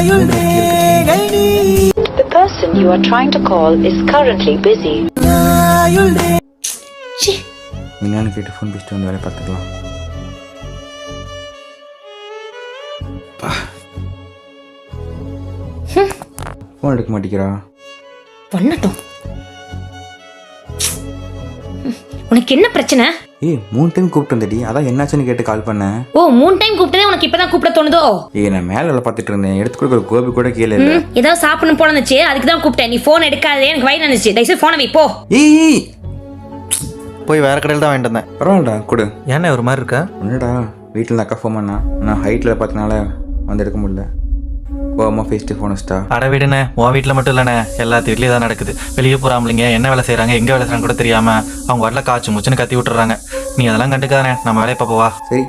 The person you are trying to call is currently busy. ச்சீ. என்னன்னு கேட்டு phone பேசிட்டு வந்து வேலையை பார்த்துக்கலாம். ஃபோன் எடுக்க மாட்டேங்கிறா. பண்ணட்டும். உனக்கு என்ன பிரச்சனை? ஏய் மூணு டைம் கூப்பிட்டு வந்தடி அதான் என்னாச்சுன்னு கேட்டு கால் பண்ணேன் ஓ மூணு டைம் கூப்பிட்டதே உனக்கு இப்பதான் கூப்பிட தோணுதோ? ஏய் நான் மேலே வேலை பார்த்துட்டு இருந்தேன். எடுத்து கொடுக்க ஒரு கோபி கூட கீழே இல்லை. ஏதாவது சாப்பிடணும் போல இருந்துச்சு. அதுக்கு தான் கூப்பிட்டேன். நீ ஃபோன் எடுக்காதே. எனக்கு வயிறு இருந்துச்சு தயவுசெய்து ஃபோனை வை போ. ஏய் போய் வேற கடையில் தான் வாங்கிட்டு வந்தேன். பரவாயில்லடா கொடு. ஏன்னா ஒரு மாதிரி இருக்கா? என்னடா வீட்டில் அக்கா ஃபோன் பண்ணா? நான் ஹைட்டில் பார்த்தனால வந்து எடுக்க முடியல. கோவமாக ஃபேஸ் டு ஃபோன் வச்சிட்டா? அட விடுண்ணே உன் வீட்டில் மட்டும் இல்லைண்ணே. எல்லாத்து வீட்லேயும் தான் நடக்குது. வெளியே போகிறாமலிங்க என்ன வேலை செய்கிறாங்க எங்கே வேலை செய்கிறாங்க கூட தெரியாம அவங்க வரல காய்ச்சி முச்சுன்னு கத்தி விட்டுறாங்க. நீ அதெல்லாம் கண்டுக்காதண்ணே. நம்ம வேலையை பார்ப்போவா சரி.